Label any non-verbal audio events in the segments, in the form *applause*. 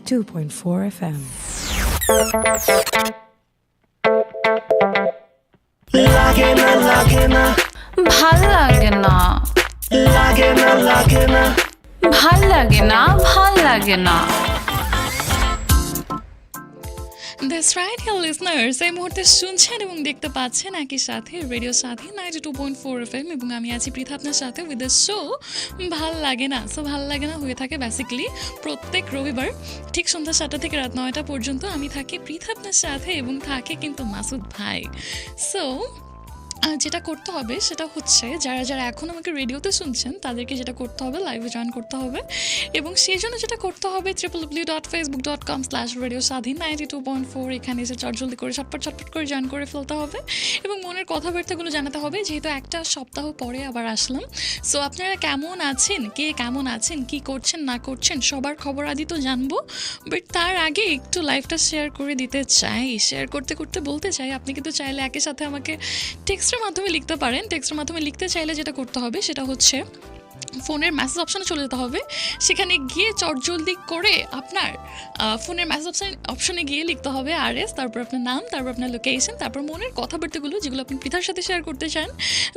92.4 FM. লাগে না লাগে না ভালো লাগে না লাগে না। লাগে না ভালো লাগে না ভালো লাগে না। দ্যাটস রাইট হেল লিসনার্স এই মুহূর্তে শুনছেন এবং দেখতে পাচ্ছেন একই সাথে রেডিও সাথে ninety two point four F M এবং আমি আছি পৃথা আপনার সাথে উইথ দ্য শো ভালো লাগে না সো ভালো লাগে না হয়ে থাকে বেসিকলি প্রত্যেক রবিবার ঠিক সন্ধ্যা সাতটা থেকে রাত নয়টা পর্যন্ত আমি থাকি পৃথা আপনার সাথে এবং থাকে কিন্তু মাসুদ ভাই। সো যেটা করতে হবে সেটা হচ্ছে, যারা যারা এখন আমাকে রেডিওতে শুনছেন, তাদেরকে যেটা করতে হবে লাইভে জয়েন করতে হবে। এবং সেই জন্য যেটা করতে হবে triple W dot Facebook dot com slash radio Swadhin ninety two point four এখানে এসে চটজলদি করে ছটপট ছটপট করে জয়েন করে ফেলতে হবে। এবং মনের কথাবার্তাগুলো জানাতে হবে, যেহেতু একটা সপ্তাহ পরে আবার আসলাম। সো আপনারা কেমন আছেন? কে কেমন আছেন? কি করছেন, না করছেন? সবার খবর আদি তো জানব। বাট তার আগে একটু লাইফটা শেয়ার করে দিতে চাই। শেয়ার করতে করতে বলতে চাই, আপনি কিন্তু চাইলে একই সাথে আমাকে টেক্সটের মাধ্যমে লিখতে পারেন। টেক্সটের মাধ্যমে লিখতে চাইলে যেটা করতে হবে সেটা হচ্ছে ফোনের মেসেজ অপশানে চলে যেতে হবে। সেখানে গিয়ে চটজলদি করে আপনার ফোনের মেসেজ অপশান অপশানে গিয়ে লিখতে হবে আর এস তারপর আপনার নাম, তারপর আপনার লোকেশন তারপর মনের কথাবার্তাগুলো যেগুলো আপনি পৃথার সাথে শেয়ার করতে চান,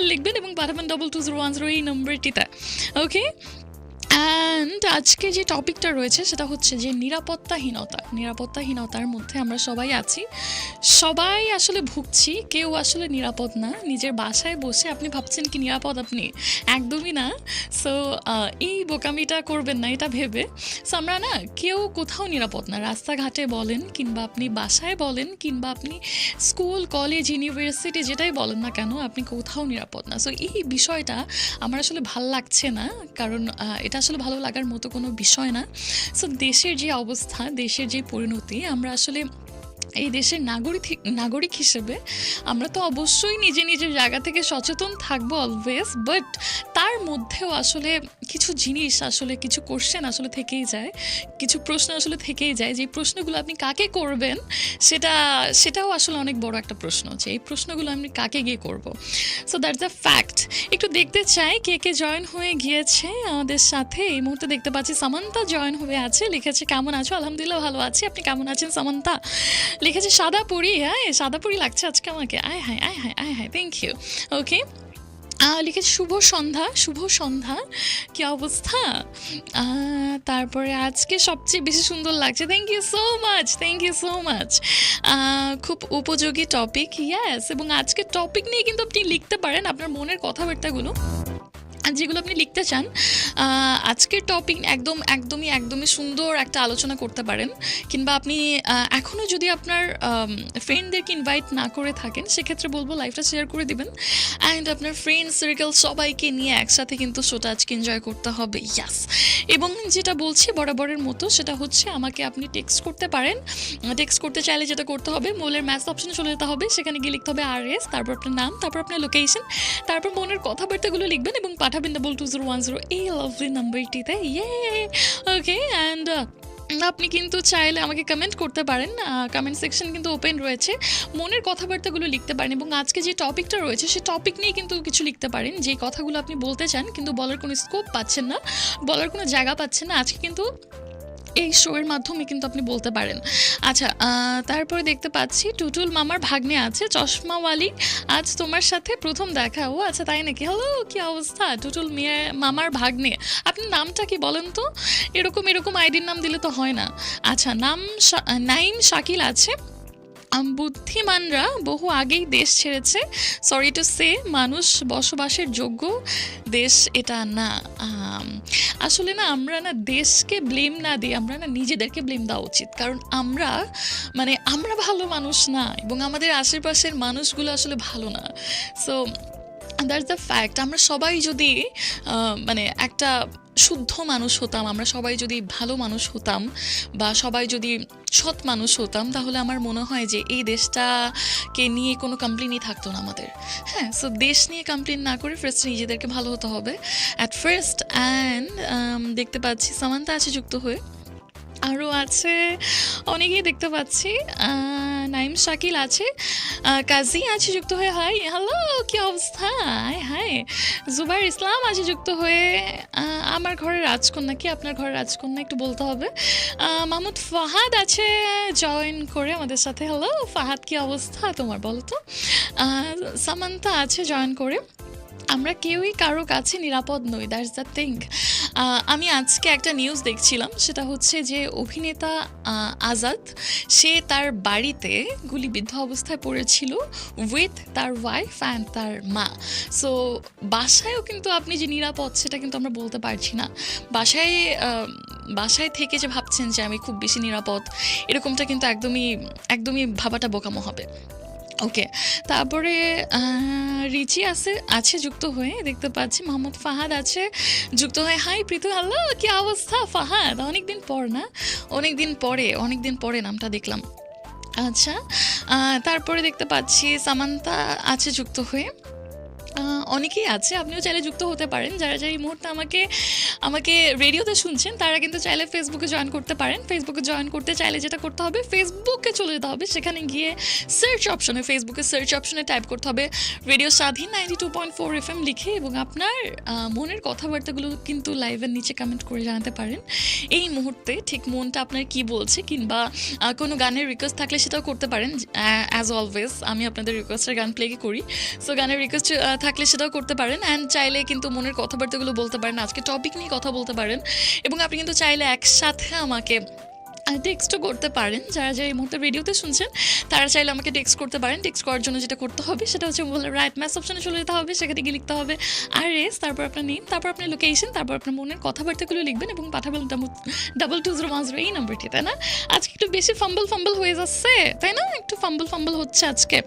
লিখবেন এবং পাঠাবেন double two zero one zero এই নম্বরটিতে ওকে অ্যান্ড আজকে যে টপিকটা রয়েছে সেটা হচ্ছে যে নিরাপত্তাহীনতা। নিরাপত্তাহীনতার মধ্যে আমরা সবাই আছি। সবাই আসলে ভুগছি, কেউ আসলে নিরাপদ না। নিজের বাসায় বসে আপনি ভাবছেন কি নিরাপদ আপনি? একদমই না। সো এই বোকামিটা করবেন না, এটা ভেবে। সো আমরা না কেউ কোথাও নিরাপদ না। রাস্তাঘাটে বলেন কিংবা আপনি বাসায় বলেন কিংবা আপনি স্কুল, কলেজ, ইউনিভার্সিটি যেটাই বলেন না কেন, আপনি কোথাও নিরাপদ না। সো এই বিষয়টা আমার আসলে ভালো লাগছে না। কারণ এটা আসলে ভালো লাগার মতো কোনো বিষয় না। সো দেশের যে অবস্থা, দেশের যে পরিণতি, আমরা আসলে এই দেশের নাগরিক নাগরিক হিসেবে আমরা তো অবশ্যই নিজে নিজের জায়গা থেকে সচেতন থাকব অলওয়েজ বাট তার মধ্যেও আসলে কিছু জিনিস আসলে, কিছু কোশ্চেন আসলে থেকেই যায়, কিছু প্রশ্ন আসলে থেকেই যায়। যে প্রশ্নগুলো আপনি কাকে করবেন, সেটা, সেটাও আসলে অনেক বড় একটা প্রশ্ন যে এই প্রশ্নগুলো আমি কাকে গিয়ে করব। সো দ্যাটস দ্য ফ্যাক্ট একটু দেখতে চাই কে কে জয়েন হয়ে গিয়েছে আমাদের সাথে। এই মুহূর্তে দেখতে পাচ্ছি সামান্তা জয়েন হয়ে আছে, লিখেছে, কেমন আছো? আলহামদুলিল্লাহ, ভালো আছি। আপনি কেমন আছেন সামান্তা? লিখেছে সাদা পুরি হ্যাঁ সাদা পুরি লাগছে আজকে আমাকে। আয় হায় আয় হায় আয় হায় থ্যাংক ইউ ওকে লিখেছে শুভ সন্ধ্যা শুভ সন্ধ্যা, কি অবস্থা? তারপরে আজকে সবচেয়ে বেশি সুন্দর লাগছে thank you so much thank you so much খুব উপযোগী টপিক ইয়াস এবং আজকে টপিক নিয়ে কিন্তু আপনি লিখতে পারেন আপনার মনের কথাবার্তাগুলো। আর যেগুলো আপনি লিখতে চান আজকের টপিক একদম, একদমই একদমই সুন্দর একটা আলোচনা করতে পারেন। কিংবা আপনি এখনও যদি আপনার ফ্রেন্ডদেরকে ইনভাইট না করে থাকেন, সেক্ষেত্রে বলব লাইফটা শেয়ার করে দিবেন। অ্যান্ড আপনার ফ্রেন্ড সার্কেল সবাইকে নিয়ে একসাথে কিন্তু শোটা আজকে এনজয় করতে হবে। ইয়াস এবং যেটা বলছি বরাবরের মতো, সেটা হচ্ছে আমাকে আপনি টেক্সট করতে পারেন। টেক্সট করতে চাইলে যেটা করতে হবে, মোলের ম্যাথ অপশনে চলে যেতে হবে। সেখানে গিয়ে লিখতে হবে আর এস তারপর আপনার নাম, তারপর আপনার লোকেশন তারপর মনের কথাবার্তাগুলো লিখবেন এবং পাঠাবেন double two zero one zero এই লাভলি নাম্বারটিতে ইয়ে ওকে অ্যান্ড আপনি কিন্তু চাইলে আমাকে কমেন্ট করতে পারেন কমেন্ট সেকশন কিন্তু ওপেন রয়েছে। মনের কথাবার্তাগুলো লিখতে পারেন এবং আজকে যে টপিকটা রয়েছে সেই টপিক নিয়ে কিন্তু কিছু লিখতে পারেন। যে কথাগুলো আপনি বলতে চান, কিন্তু বলার কোনো স্কোপ পাচ্ছেন না, বলার কোনো জায়গা পাচ্ছেন না। আজকে কিন্তু এই শোয়ের মাধ্যমে কিন্তু আপনি বলতে পারেন। আচ্ছা তারপরে দেখতে পাচ্ছি টুটুল মামার ভাগ্নে আছে চশমাওয়ালি আজ তোমার সাথে প্রথম দেখা। ও আচ্ছা তাই নাকি? হ্যালো কি অবস্থা? টুটুল মিয়া, মামার ভাগ্নে। আপনি নামটা কি বলেন তো? এরকম এরকম আইডির নাম দিলে তো হয় না। আচ্ছা নাম নাইম শাকিল আছে। বুদ্ধিমানরা বহু আগেই দেশ ছেড়েছে। সরি টু সে মানুষ বসবাসের যোগ্য দেশ এটা না। আসলে না, আমরা না দেশকে ব্লেম না দিই আমরা না নিজেদেরকে ব্লেম দেওয়া উচিত। কারণ আমরা মানে আমরা ভালো মানুষ না, এবং আমাদের আশেপাশের মানুষগুলো আসলে ভালো না। সো দ্যাটস দ্য ফ্যাক্ট আমরা সবাই যদি মানে একটা শুদ্ধ মানুষ হতাম, আমরা সবাই যদি ভালো মানুষ হতাম বা সবাই যদি সৎ মানুষ হতাম, তাহলে আমার মনে হয় যে এই দেশটাকে নিয়ে কোনো কমপ্লেনই থাকতো না আমাদের। হ্যাঁ সো দেশ নিয়ে কমপ্লেন না করে ফার্স্ট নিজেদেরকে ভালো হতে হবে। অ্যাট ফার্স্ট অ্যান্ড দেখতে পাচ্ছি, সামান্তা আছে যুক্ত হয়ে। আরও আছে, অনেকেই দেখতে পাচ্ছি নাইম শাকিল আছে কাজী আছে যুক্ত হয়ে, হাই, হ্যালো, কি অবস্থা? High high. জুবাইর ইসলাম আছে যুক্ত হয়ে আমার ঘরের রাজকন্যা কি? আপনার ঘরের রাজকন্যা একটু বলতে হবে। মাহমুদ ফাহাদ আছে জয়েন করে আমাদের সাথে। হ্যালো ফাহাদ, কি অবস্থা তোমার বলো তো সামান্তা আছে জয়েন করে। আমরা কেউই কারও কাছে নিরাপদ নই দ্যাটস দ্য থিং আমি আজকে একটা নিউজ দেখছিলাম, সেটা হচ্ছে যে অভিনেতা আজাদ, সে তার বাড়িতে গুলিবিদ্ধ অবস্থায় পড়েছিল উইথ তার ওয়াইফ অ্যান্ড তার মা। সো বাসায়ও কিন্তু আপনি যে নিরাপদ, সেটা কিন্তু আমরা বলতে পারছি না। বাসায় বাসায় থেকে যে ভাবছেন যে আমি খুব বেশি নিরাপদ, এরকমটা কিন্তু একদমই একদমই ভাবাটা বোকামো হবে। ওকে তারপরে রিচি আছে আছে যুক্ত হয়ে দেখতে পাচ্ছি, মোহাম্মদ ফাহাদ আছে যুক্ত হয়ে, হাই প্রীতু, আল্লাহ, কি অবস্থা? ফাহাদ, অনেকদিন পর না? অনেক দিন পরে অনেক দিন পরে নামটা দেখলাম। আচ্ছা তারপরে দেখতে পাচ্ছি, সামান্তা আছে যুক্ত হয়ে। অনেকেই আছে, আপনিও চাইলে যুক্ত হতে পারেন। যারা যারা এই মুহূর্তে আমাকে আমাকে রেডিওতে শুনছেন, তারা কিন্তু চাইলে ফেসবুকে জয়েন করতে পারেন। ফেসবুকে জয়েন করতে চাইলে যেটা করতে হবে ফেসবুকে চলে যেতে হবে। সেখানে গিয়ে সার্চ অপশনে ফেসবুকে সার্চ অপশনে টাইপ করতে হবে radio Swadhin ninety two point four F M লিখে এবং আপনার মনের কথাবার্তাগুলো কিন্তু লাইভের নিচে কমেন্ট করে জানাতে পারেন। এই মুহূর্তে ঠিক মনটা আপনার কি বলছে কিংবা কোনো গানের রিকোয়েস্ট থাকলে সেটাও করতে পারেন। অ্যাজ অলওয়েজ আমি আপনাদের রিকোয়েস্টের গান প্লে করি। সো গানের রিকোয়েস্ট থাকলে সেটাও করতে পারেন অ্যান্ড চাইলে কিন্তু মনের কথাবার্তাগুলো বলতে পারেন, আজকে টপিক নিয়ে কথা বলতে পারেন এবং আপনি কিন্তু চাইলে একসাথে আমাকে টেক্সটও করতে পারেন। যারা যারা এই মুহূর্তে ভিডিওতে শুনছেন, তারা চাইলে আমাকে টেক্সট করতে পারেন। টেক্সট করার জন্য যেটা করতে হবে সেটা হচ্ছে বলে রাইট ম্যাস অপশানে চলে যেতে হবে, সেখানে গিয়ে লিখতে হবে আর এস তারপর আপনার নেম তারপর আপনার লোকেশন তারপর আপনার মনের কথাবার্তাগুলো লিখবেন এবং পাঠাবেন double two zero one zero এই নাম্বারটি তাই না? আজকে একটু বেশি ফাম্বল ফাম্বল হয়ে যাচ্ছে, তাই না? একটু ফাম্বল ফাম্বল হচ্ছে আজকে।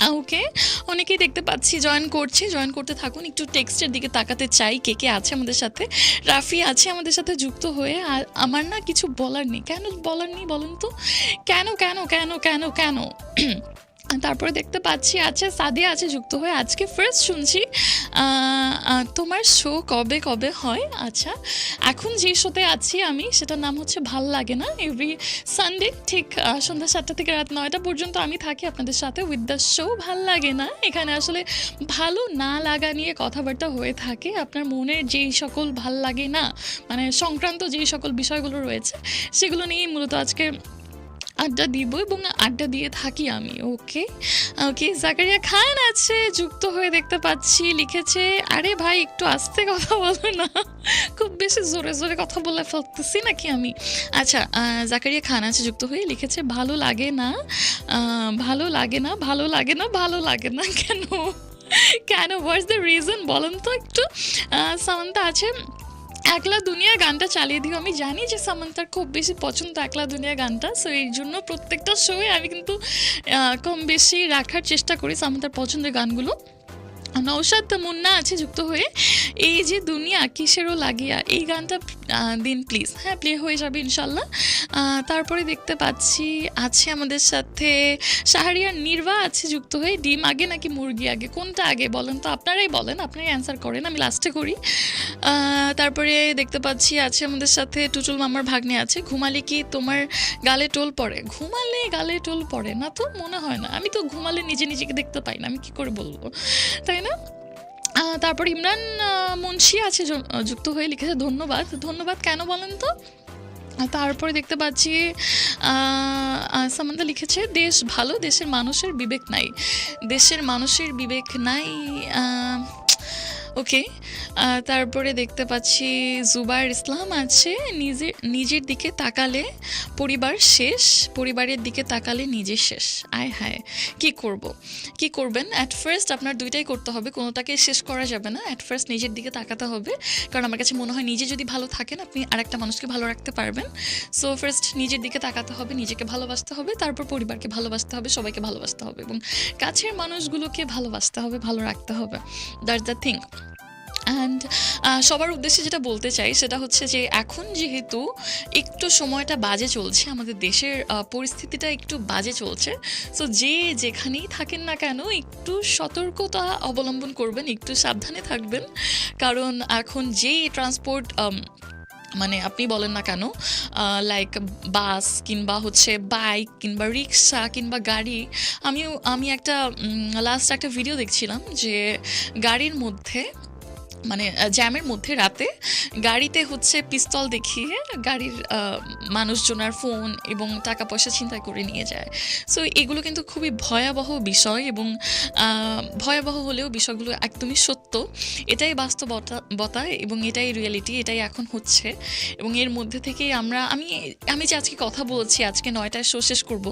ওকে? অনেকেই দেখতে পাচ্ছি জয়েন করছে জয়েন করতে থাকুন। একটু টেক্সটের দিকে তাকাতে চাই কে কে আছে আমাদের সাথে। রাফি আছে আমাদের সাথে যুক্ত হয়ে, আর আমার না কিছু বলার নেই। কেন বলার নেই বলুন তো? কেন কেন কেন কেন কেন? তারপরে দেখতে পাচ্ছি আছে সাদিয়া আছে যুক্ত হয়ে আজকে ফার্স্ট শুনছি তোমার শো কবে কবে হয়? আচ্ছা এখন যে শোতে আছি আমি, সেটার নাম হচ্ছে ভালো লাগে না। এভরি সানডে ঠিক সন্ধ্যা সাতটা থেকে রাত নয়টা পর্যন্ত আমি থাকি আপনাদের সাথে উইথ দ্য শো ভালো লাগে না। এখানে আসলে ভালো না লাগা নিয়ে কথাবার্তা হয়ে থাকে। আপনার মনের যেই সকল ভালো লাগে না মানে সংক্রান্ত যেই সকল বিষয়গুলো রয়েছে, সেগুলো নিয়েই মূলত আজকে আড্ডা দিব এবং আড্ডা দিয়ে থাকি আমি, ওকে? ওকে, জাকারিয়া খান আছে, যুক্ত হয়ে দেখতে পাচ্ছি, লিখেছে, আরে ভাই, একটু আস্তে কথা বলো না। খুব বেশি জোরে জোরে কথা বলে ফেলতেছি নাকি আমি? আচ্ছা জাকারিয়া খান আছে, যুক্ত হয়ে লিখেছে, ভালো লাগে না। ভালো লাগে না, ভালো লাগে না, ভালো লাগে না। কেন? কেন? হোয়াটস দ্য রিজন বলেন তো একটু। সামান্তা আছে একলা দুনিয়া গানটা চালিয়ে দিও। আমি জানি যে সামান্তার খুব বেশি পছন্দ একলা দুনিয়া গানটা সো এই জন্য প্রত্যেকটা শোয়ে আমি কিন্তু কম বেশি রাখার চেষ্টা করি সামান্তার পছন্দের গানগুলো। নৌসাদ মুন্না আছে যুক্ত হয়ে, এই যে দুনিয়া কিসেরও লাগিয়া, এই গানটা দিন প্লিজ হ্যাঁ প্লে হয়ে যাবে ইনশাল্লাহ। তারপরে দেখতে পাচ্ছি, আছে আমাদের সাথে শাহরিয়ার নির্বা আছে যুক্ত হয়ে। ডিম আগে নাকি মুরগি আগে? কোনটা আগে বলেন তো? আপনারাই বলেন, আপনারাই অ্যান্সার করেন, আমি লাস্টে করি। তারপরে দেখতে পাচ্ছি, আছে আমাদের সাথে টুটুল মামার ভাগ্নে আছে। ঘুমালে কি তোমার গালে টোল পড়ে? ঘুমালে গালে টোল পড়ে না তো? মনে হয় না। আমি তো ঘুমালে নিজে নিজেকে দেখতে পাই না, আমি কি করে বলব? তাই না? তারপর ইমরান মুন্সি আছে যুক্ত হয়ে লিখেছে, ধন্যবাদ। ধন্যবাদ কেন বলেন তো? তারপরে দেখতে পাচ্ছি সামান্তা লিখেছে, দেশ ভালো, দেশের মানুষের বিবেক নাই। দেশের মানুষের বিবেক নাই ওকে তারপরে দেখতে পাচ্ছি জুবার ইসলাম আছে নিজের নিজের দিকে তাকালে পরিবার শেষ, পরিবারের দিকে তাকালে নিজে শেষ। আয় হায়, কি করব? কি করবেন? অ্যাট ফার্স্ট আপনার দুইটাই করতে হবে, কোনোটাকে শেষ করা যাবে না। অ্যাট ফার্স্ট নিজের দিকে তাকাতে হবে, কারণ আমার কাছে মনে হয় নিজে যদি ভালো থাকেন, আপনি আরেকটা মানুষকে ভালো রাখতে পারবেন। সো ফার্স্ট নিজের দিকে তাকাতে হবে, নিজেকে ভালোবাসতে হবে, তারপর পরিবারকে ভালোবাসতে হবে, সবাইকে ভালোবাসতে হবে এবং কাছের মানুষগুলোকে ভালোবাসতে হবে, ভালো রাখতে হবে। দ্যাটস দ্য থিং অ্যান্ড সবার উদ্দেশ্যে যেটা বলতে চাই সেটা হচ্ছে যে এখন যেহেতু একটু সময়টা বাজে চলছে, আমাদের দেশের পরিস্থিতিটা একটু বাজে চলছে সো যে যেখানেই থাকেন না কেন একটু সতর্কতা অবলম্বন করবেন, একটু সাবধানে থাকবেন। কারণ এখন যেই ট্রান্সপোর্ট মানে আপনি বলেন না কেন লাইক বাস কিংবা হচ্ছে বাইক কিংবা রিক্সা কিংবা গাড়ি, আমিও, আমি একটা লাস্ট একটা ভিডিও দেখছিলাম যে গাড়ির মধ্যে মানে জ্যামের মধ্যে রাতে গাড়িতে হচ্ছে পিস্তল দেখিয়ে গাড়ির আহ, মানুষজনার ফোন এবং টাকা পয়সা ছিনতাই করে নিয়ে যায়। সো এগুলো কিন্তু খুবই ভয়াবহ বিষয় এবং ভয়াবহ হলেও বিষয়গুলো একদমই সত্য। এটাই বাস্তবতা বতা এবং এটাই রিয়েলিটি এটাই এখন হচ্ছে। এবং এর মধ্যে থেকেই আমরা আমি আমি যে আজকে কথা বলছি আজকে নয়টায় শো শেষ করব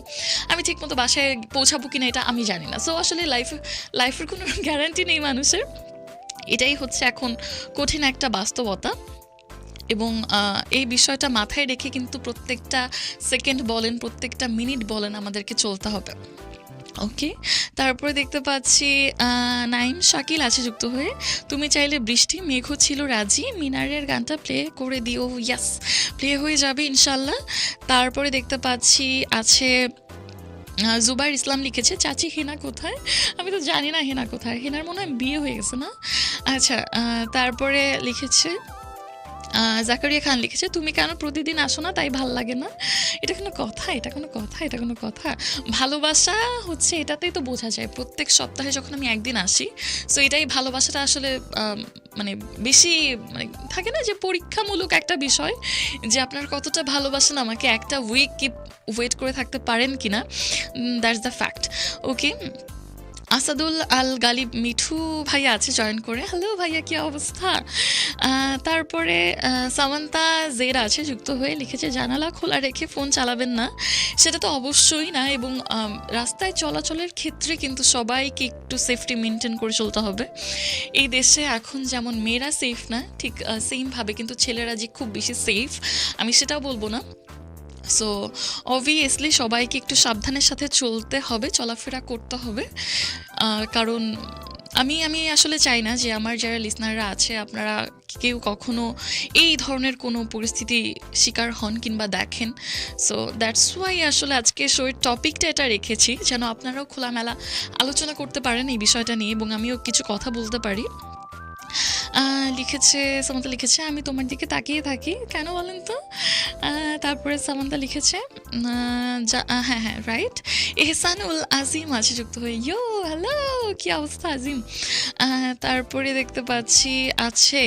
আমি ঠিকমতো বাসায় পৌঁছাবো কিনা এটা আমি জানি না। সো আসলে লাইফ লাইফের কোনো গ্যারান্টি নেই মানুষের। এটাই হচ্ছে এখন কঠিন একটা বাস্তবতা। এবং এই বিষয়টা মাথায় রেখে কিন্তু প্রত্যেকটা সেকেন্ড বলেন, প্রত্যেকটা মিনিট বলেন আমাদেরকে চলতে হবে। ওকে তারপরে দেখতে পাচ্ছি নাইম শাকিল আছে যুক্ত হয়ে। তুমি চাইলে বৃষ্টি, মেঘ ছিল রাজি, মিনারের গানটা প্লে করে দিও। ইয়াস প্লে হয়ে যাবে ইনশাল্লাহ। তারপরে দেখতে পাচ্ছি আছে জুবাইর ইসলাম লিখেছে, চাচি হেনা কোথায়? আমি তো জানি না হেনা কোথায়। হেনার মনে হয় বিয়ে হয়ে গেছে না? আচ্ছা তারপরে লিখেছে জাকারিয়া খান লিখেছে, তুমি কেন প্রতিদিন আসো না? তাই ভালো লাগে না। এটা কোনো কথা, এটা কোনো কথা, এটা কোনো কথা। ভালোবাসা হচ্ছে, এটাতেই তো বোঝা যায়। প্রত্যেক সপ্তাহে যখন আমি একদিন আসি সো এটাই ভালোবাসাটা আসলে মানে বেশি মানে থাকে না যে পরীক্ষামূলক একটা বিষয় যে আপনার কতটা ভালোবাসেন, আমাকে একটা উইক কি ওয়েট করে থাকতে পারেন কি না that's the fact okay Asadul Al Galib Mithu ভাইয়া আছে জয়েন করে। হ্যালো ভাইয়া, কি অবস্থা? তারপরে সামান্তা জেরা আছে, যুক্ত হয়ে লিখেছে, জানালা খোলা রেখে ফোন চালাবেন না। সেটা তো অবশ্যই না, এবং রাস্তায় চলাচলের ক্ষেত্রে কিন্তু সবাইকে একটু সেফটি মেনটেন করে চলতে হবে। এই দেশে এখন যেমন মেয়েরা সেফ না, ঠিক সেমভাবে কিন্তু ছেলেরা যে খুব বেশি সেফ আমি সেটাও বলব না। সো অবভিয়াসলি সবাইকে একটু সাবধানের সাথে চলতে হবে, চলাফেরা করতে হবে। কারণ আমি আমি আসলে চাই না যে আমার যারা লিসনাররা আছে, আপনারা কেউ কখনো এই ধরনের কোনো পরিস্থিতি শিকার হন কিংবা দেখেন। সো দ্যাটস ওয়াই আসলে আজকে শোয়ের টপিকটা এটা রেখেছি, যেন আপনারাও খোলামেলা আলোচনা করতে পারেন এই বিষয়টা নিয়ে, এবং আমিও কিছু কথা বলতে পারি। লিখেছে, সামান্তা লিখেছে, আমি তোমার দিকে তাকিয়ে থাকি। কেন বলেন তো? তারপরে সামান্তা লিখেছে হ্যাঁ হ্যাঁ রাইট এহসানুল আজিম আছে যুক্ত হয়ে। ইয়ো হ্যালো কি অবস্থা আজিম? তারপরে দেখতে পাচ্ছি আছে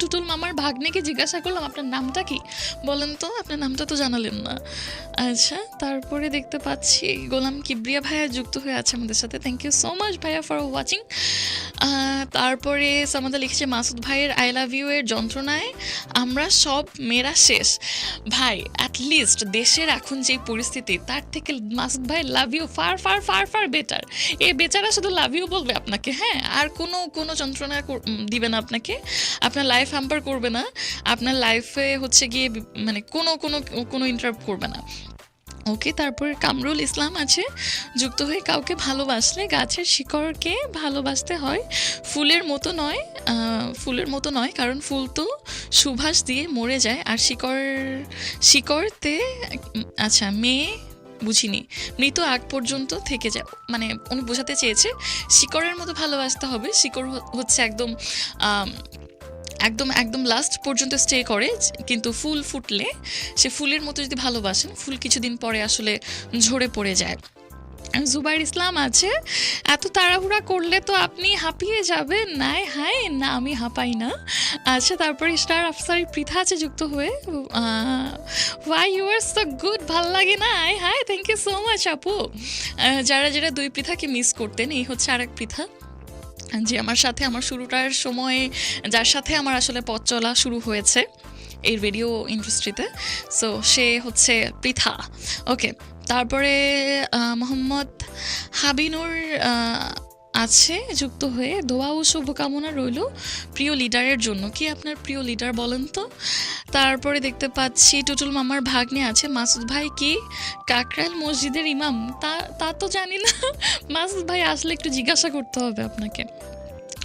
টুটুল মামার ভাগ্নেকে জিজ্ঞাসা করলাম, আপনার নামটা কি? বলেন তো, আপনার নামটা তো জানালেন না। আচ্ছা তারপরে দেখতে পাচ্ছি গোলাম কিবরিয়া ভাইয়া যুক্ত হয়ে আছে আমাদের সাথে। থ্যাংক ইউ সো মাচ ভাইয়া ফর ওয়াচিং তারপরে সামাদা লিখেছে, মাসুদ ভাইয়ের আই লাভ ইউ এর যন্ত্রণায় আমরা সব মেয়েরা শেষ। ভাই অ্যাট লিস্ট দেশের এখন যে পরিস্থিতি, তার থেকে মাসুদ ভাই love you far far far far better এ বেচারা শুধু লাভ ইউ বলবে আপনাকে হ্যাঁ? আর কোনো কোনো যন্ত্রণা দিবে না আপনাকে। আপনার লাইফ হ্যাম্পার করবে না। আপনার লাইফে হচ্ছে গিয়ে মানে কোনো কোনো কোনো ইন্টারাপ্ট করবে না। ওকে, তারপরে কামরুল ইসলাম আছে, যুক্ত হয়ে কাউকে ভালোবাসলে গাছের শিকড়কে ভালোবাসতে হয়। ফুলের মতো নয় ফুলের মতো নয়, কারণ ফুল তো সুভাষ দিয়ে মরে যায়। আর শিকড়, শিকড়তে আচ্ছা মেয়ে বুঝিনি, মৃত আগ পর্যন্ত থেকে যায়। মানে উনি বোঝাতে চেয়েছে, শিকড়ের মতো ভালোবাসতে হবে। শিকড় হচ্ছে একদম একদম একদম লাস্ট পর্যন্ত স্টে করে, কিন্তু ফুল ফুটলে, সে ফুলের মতো যদি ভালোবাসেন, ফুল কিছুদিন পরে আসলে ঝরে পড়ে যায়। জুবাইর ইসলাম আছে, এত তাড়াহুড়া করলে তো আপনি হাঁপিয়ে যাবেন। নাই হাই না, আমি হাঁপাই না। আচ্ছা তারপরে স্টার আফসারি পৃথা আছে যুক্ত হয়ে। Why you are so good ভালো লাগে না? I hi thank you so much আপু। যারা যারা দুই পৃথাকে মিস করতেন, এই হচ্ছে আর এক পৃথা। যে আমার সাথে আমার শুরুটার সময়ে, যার সাথে আমার আসলে পথ চলা শুরু হয়েছে এই রেডিও ইন্ডাস্ট্রিতে সো সে হচ্ছে পৃথা। ওকে তারপরে মোহাম্মদ হাবিনুর আছে, যুক্ত হয়ে দোয়া ও শুভকামনা রইল প্রিয় লিডারের জন্য। কি আপনার প্রিয় লিডার বলেন তো? তারপরে দেখতে পাচ্ছি টুটুল মামার ভাগ্নে আছে। মাসুদ ভাই কি? কাকরাইল মসজিদের ইমাম। তা তা তো জানি না। *laughs* মাসুদ ভাই আসলে একটু জিজ্ঞাসা করতে হবে আপনাকে।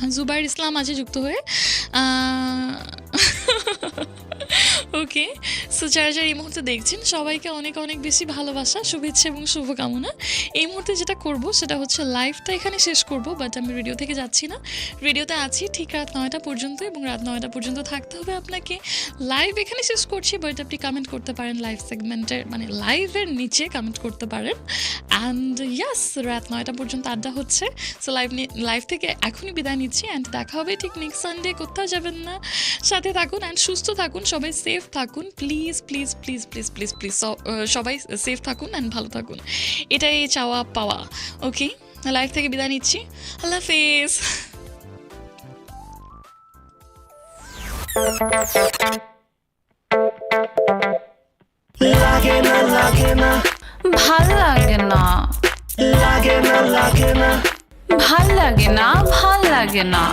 জুবাইর ইসলাম আছে যুক্ত হয়ে। *laughs* ওকে। সো যারা যারা এই মুহূর্তে দেখছেন, সবাইকে অনেক অনেক বেশি ভালোবাসা, শুভেচ্ছা এবং শুভকামনা। এই মুহূর্তে যেটা করব, সেটা হচ্ছে লাইভটা এখানে শেষ করব বাট আমি রেডিও থেকে যাচ্ছি না। রেডিওতে আছি ঠিক রাত নয়টা পর্যন্ত এবং রাত নয়টা পর্যন্ত থাকতে হবে আপনাকে। লাইভ এখানে শেষ করছি বাট আপনি কমেন্ট করতে পারেন লাইভ সেগমেন্টের মানে লাইভের নিচে কমেন্ট করতে পারেন। অ্যান্ড ইয়াস রাত নয়টা পর্যন্ত আড্ডা হচ্ছে। সো লাইভ লাইভ থেকে এখনই বিদায় নিচ্ছি অ্যান্ড দেখা হবে ঠিক নেক্সট সানডে কোথাও যাবেন না। সাথে থাকুন অ্যান্ড সুস্থ থাকুন, সবাই সেফ থাকুন please please please please please please please সবাই সেফ থাকুন অ্যান্ড ভালো থাকুন। এটাই চাওয়া পাওয়া ওকে লাইফ থেকে বিদায় নিচ্ছি। আল্লাহ হাফেজ। লাগে না লাগে না। ভালো লাগে না। লাগে না লাগে না। ভালো লাগে না ভালো লাগে না।